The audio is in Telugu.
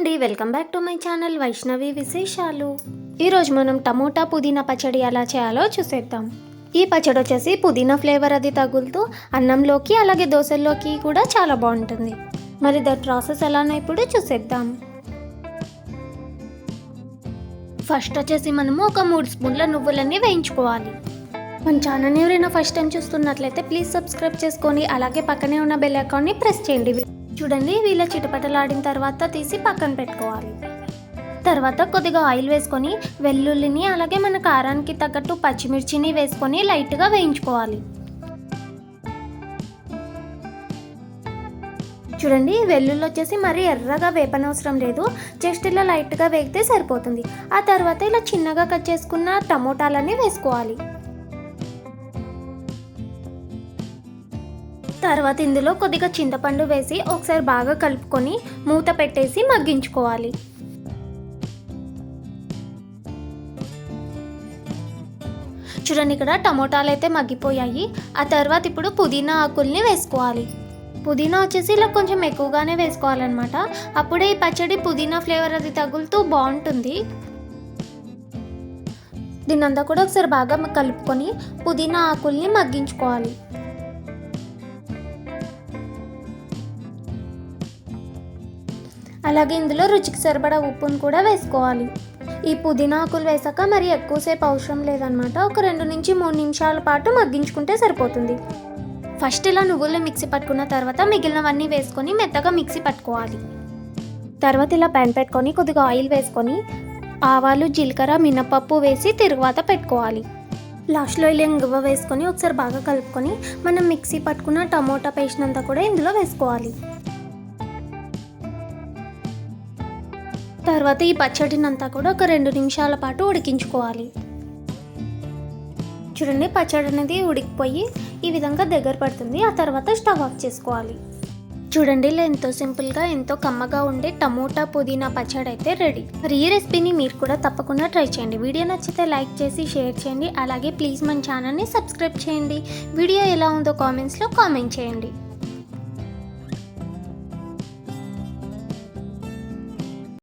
అండి welcome back to my channel Vaishnavi విశేషాలు. ఈరోజు మనం టమోటా పుదీనా పచ్చడి ఎలా చేయాలో చూసేద్దాం. ఈ పచ్చడి వచ్చేసి పుదీనా ఫ్లేవర్ అది తగులుతూ అన్నంలోకి అలాగే దోశల్లోకి కూడా చాలా బాగుంటుంది. మరి దాని ప్రాసెస్ ఎలానో ఇప్పుడు చూసేద్దాం. ఫస్ట్ వచ్చేసి మనము ఒక మూడు స్పూన్ల నువ్వులన్నీ వేయించుకోవాలి. మన ఛానల్ ఎవరైనా ఫస్ట్ టైం చూస్తున్నట్లయితే ప్లీజ్ సబ్స్క్రైబ్ చేసుకొని అలాగే పక్కనే ఉన్న బెల్ అకౌంట్ని ప్రెస్ చేయండి. చూడండి వీళ్ళ చిటపటలాడిన తర్వాత తీసి పక్కన పెట్టుకోవాలి. తర్వాత కొద్దిగా ఆయిల్ వేసుకొని వెల్లుల్లిని అలాగే మన కారానికి తగ్గట్టు పచ్చిమిర్చిని వేసుకొని లైట్గా వేయించుకోవాలి. చూడండి వెల్లుల్లి వచ్చేసి మరీ ఎర్రగా వేపనవసరం లేదు. జస్ట్ ఇలా లైట్గా వేగితే సరిపోతుంది. ఆ తర్వాత ఇలా చిన్నగా కట్ చేసుకున్న టమోటాలని వేసుకోవాలి. తర్వాత ఇందులో కొద్దిగా చింతపండు వేసి ఒకసారి బాగా కలుపుకొని మూత పెట్టేసి మగ్గించుకోవాలి. చూడండి ఇక్కడ టమోటాలు అయితే మగ్గిపోయాయి. ఆ తర్వాత ఇప్పుడు పుదీనా ఆకుల్ని వేసుకోవాలి. పుదీనా వచ్చేసి ఇలా కొంచెం ఎక్కువగానే వేసుకోవాలన్నమాట. అప్పుడే ఈ పచ్చడి పుదీనా ఫ్లేవర్ అది తగులుతూ బాగుంటుంది. దీన్నంతా కూడా ఒకసారి బాగా కలుపుకొని పుదీనా ఆకుల్ని మగ్గించుకోవాలి. అలాగే ఇందులో రుచికి సరిపడా ఉప్పును కూడా వేసుకోవాలి. ఈ పుదీనా ఆకులు వేసాక మరి ఎక్కువసేపు అవసరం లేదనమాట ఒక రెండు నుంచి మూడు నిమిషాల పాటు మగ్గించుకుంటే సరిపోతుంది. ఫస్ట్ ఇలా నువ్వులు మిక్సీ పట్టుకున్న తర్వాత మిగిలినవన్నీ వేసుకొని మెత్తగా మిక్సీ పట్టుకోవాలి. తర్వాత ఇలా ప్యాన్ పెట్టుకొని కొద్దిగా ఆయిల్ వేసుకొని ఆవాలు జీలకర్ర మినపప్పు వేసి తరువాత పెట్టుకోవాలి. లాస్ట్లో ఇలా ఇంగువ వేసుకొని ఒకసారి బాగా కలుపుకొని మనం మిక్సీ పట్టుకున్న టమోటా పేస్ట్ అంతా కూడా ఇందులో వేసుకోవాలి. తర్వాత ఈ పచ్చడినంతా కూడా ఒక రెండు నిమిషాల పాటు ఉడికించుకోవాలి. చూడండి పచ్చడి అనేది ఉడికిపోయి ఈ విధంగా దగ్గర పడుతుంది. ఆ తర్వాత స్టవ్ ఆఫ్ చేసుకోవాలి. చూడండి ఇలా ఎంతో సింపుల్గా ఎంతో కమ్మగా ఉండే టమోటా పుదీనా పచ్చడి అయితే రెడీ. మరి ఈ రెసిపీని మీరు కూడా తప్పకుండా ట్రై చేయండి. వీడియో నచ్చితే లైక్ చేసి షేర్ చేయండి. అలాగే ప్లీజ్ మన ఛానల్ని సబ్స్క్రైబ్ చేయండి. వీడియో ఎలా ఉందో కామెంట్స్లో కామెంట్ చేయండి.